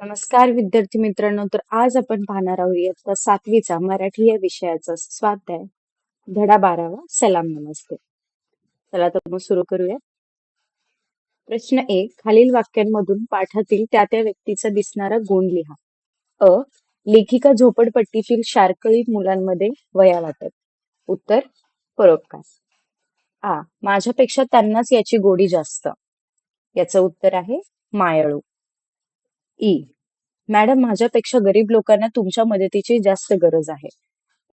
नमस्कार विद्यार्थी मित्रांनो तर आज आपण पाहणार आहोत इयत्ता सातवीचा मराठी या विषयाचा स्वाध्याय. धडा बारावा सलाम नमस्ते. चला तर मग सुरू करूया. प्रश्न एक खालील वाक्यांमधून पाठातील त्या त्या व्यक्तीचा दिसणारा गुण लिहा. अ लेखिका झोपडपट्टीतील शारकळी मुलांमध्ये वया वाटत. उत्तर परोपकार. आ माझ्यापेक्षा त्यांनाच याची गोडी जास्त. याचं उत्तर आहे मायाळू. E. ई मॅडम माझ्यापेक्षा गरीब लोकांना तुमच्या मदतीची जास्त गरज आहे.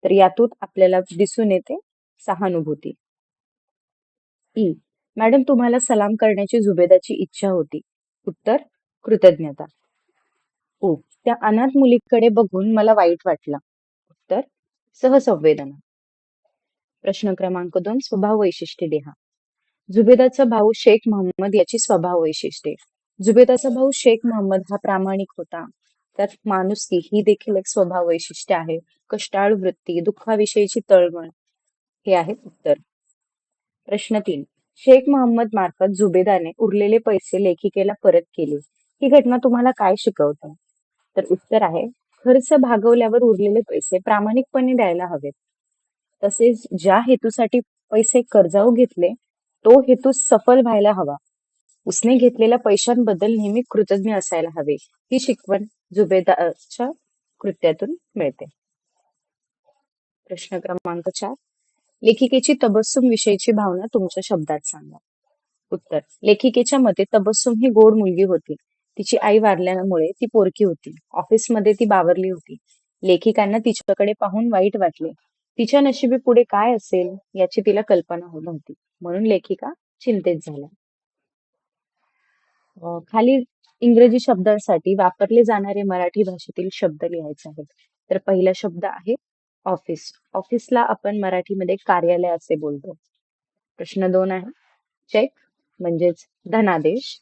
तर यातून आपल्याला दिसून येते सहानुभूती. E. ई मॅडम तुम्हाला सलाम करण्याची जुबेदाची इच्छा होती. उत्तर कृतज्ञता. ओ त्या अनाथ मुलीकडे बघून मला वाईट वाटलं. उत्तर सहसंवेदना. प्रश्न क्रमांक दोन स्वभाव वैशिष्ट्ये लिहा जुबेदाचा भाऊ शेख मोहम्मद याची स्वभाव वैशिष्ट्ये जुबेदाचा भाऊ शेख मोहम्मद हा प्रामाणिक होता. त्यात माणुसकी ही देखील एक स्वभाव वैशिष्ट्य आहे. कष्टाळू वृत्ती दुःखाविषयीची तळमळ हे आहे उत्तर. प्रश्न तीन. शेख मोहम्मद मार्फत जुबेदाने उरलेले पैसे लेखिकेला परत केले. ही घटना तुम्हाला काय शिकवते? तर उत्तर आहे खर्च भागवल्यावर उरलेले पैसे प्रामाणिकपणे द्यायला हवेत. तसेच ज्या हेतूसाठी पैसे कर्जाऊ घेतले तो हेतू सफल व्हायला हवा. उसने घेतलेल्या पैशांबद्दल नेहमी कृतज्ञ असायला हवे. ही शिकवण जुबेदारच्या कृत्यातून मिळते. प्रश्न क्रमांक चार. लेखिकेची तबस्सुम विषयीची भावना तुमच्या शब्दात सांगा. उत्तर. लेखिकेच्या मते तबस्सुम ही गोड मुलगी होती. तिची आई वारल्यामुळे ती पोरकी होती. ऑफिसमध्ये ती बावरली होती. लेखिकांना तिच्याकडे पाहून वाईट वाटले. तिच्या नशिबी पुढे काय असेल याची तिला कल्पना होत नव्हती. म्हणून लेखिका चिंतेत झाल्या. खाली इंग्रजी शब्दांसाठी वापरले जाणारे मराठी भाषेतील शब्द लिहायचे आहेत. तर पहिला शब्द आहे ऑफिस. ऑफिसला आपण मराठीमध्ये कार्यालय असे बोलतो. प्रश्न दोन आहे. चेक म्हणजेच धनादेश.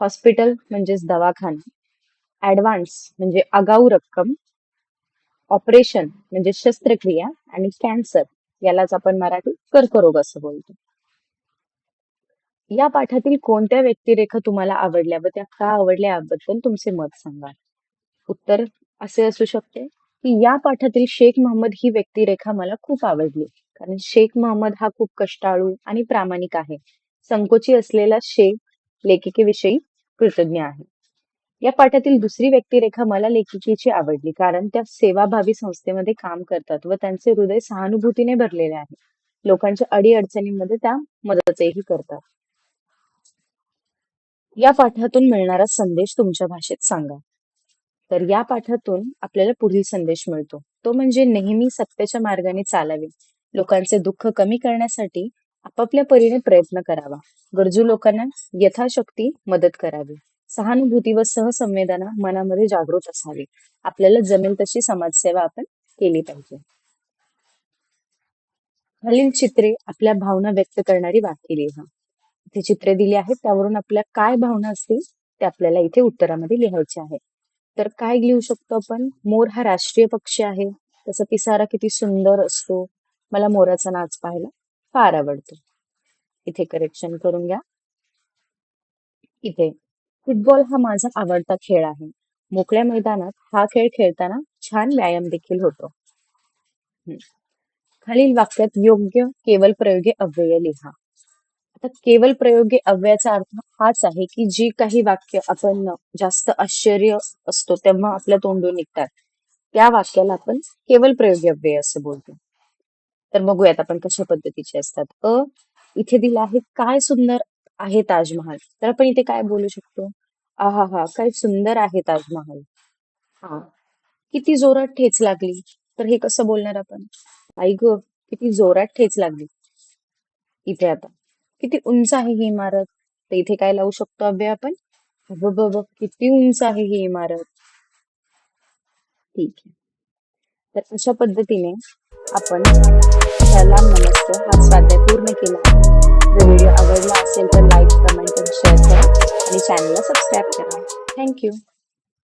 हॉस्पिटल म्हणजेच दवाखाना. ऍडव्हान्स म्हणजे आगाऊ रक्कम. ऑपरेशन म्हणजे शस्त्रक्रिया आणि कॅन्सर यालाच आपण मराठी कर्करोग असं बोलतो. या पाठातील कोणत्या व्यक्तिरेखा तुम्हाला आवडल्या व त्या का आवडल्या याबद्दल तुमचे मत सांगा. उत्तर असे असू शकते की या पाठातील शेख मोहम्मद ही व्यक्तिरेखा मला खूप आवडली. कारण शेख मोहम्मद हा खूप कष्टाळू आणि प्रामाणिक आहे. संकोची असलेला शेख लेखिकेविषयी कृतज्ञ आहे. या पाठातील दुसरी व्यक्तिरेखा मला लेखिकेची आवडली कारण त्या सेवाभावी संस्थेमध्ये काम करतात व त्यांचे हृदय सहानुभूतीने भरलेले आहे. लोकांच्या अडीअडचणींमध्ये त्या मदतही करतात. या पाठातून मिळणारा संदेश तुमच्या भाषेत सांगा. तर या पाठातून आपल्याला पुढील संदेश मिळतो. तो म्हणजे नेहमी सत्याच्या मार्गाने चालावे. लोकांचे दुःख कमी करण्यासाठी आपापल्या परीने प्रयत्न करावा. गरजू लोकांना यथाशक्ती मदत करावी. सहानुभूती व सहसंवेदना मनामध्ये जागृत असावी. आपल्याला जमेल तशी समाजसेवा आपण केली पाहिजे. खालील चित्रे आपल्या भावना व्यक्त करणारी वाक्य लिहा. इथे चित्रे दिली आहेत त्यावरून आपल्या काय भावना असतील ते आपल्याला इथे उत्तरामध्ये लिहायचे आहे. तर काय लिहू शकतो आपण? मोर हा राष्ट्रीय पक्षी आहे. त्याचा पिसारा किती सुंदर असतो. मला मोराचा नाच पाहायला फार आवडतो. इथे करेक्शन करून घ्या. इथे फुटबॉल हा माझा आवडता खेळ आहे. मोकळ्या मैदानात हा खेळ खेळताना छान व्यायाम देखील होतो. खालील वाक्यात योग्य केवल प्रयोगी अव्यय लिहा. आता केवल प्रयोगी अव्ययाचा अर्थ हाच आहे की जी काही वाक्य आपण जास्त आश्चर्य असतो तेव्हा आपल्या तोंडून निघतात. त्या वाक्याला आपण केवल प्रयोगी अव्यय असं बोलतो. तर बघूयात आपण कशा पद्धतीचे असतात. अ इथे दिलं आहे काय सुंदर आहे ताजमहाल? तर आपण इथे काय बोलू शकतो? आहा हा काय सुंदर आहे ताजमहाल. हा. किती जोरात ठेच लागली. तर हे कसं बोलणार आपण? आई ग किती जोरात ठेच लागली. इथे आता. किती उंच आहे ही इमारत? तर इथे काय लावू शकतो अभ्य आपण? बघ बघ किती उंच आहे ही इमारत. ठीक आहे. तर अशा पद्धतीने आपण सलाम नमस्ते हा स्वाध्याय पूर्ण केला. जर व्हिडिओ आवडला असेल तर लाईक कमेंट आणि शेअर करा आणि चॅनलला सबस्क्राईब करा. थँक्यू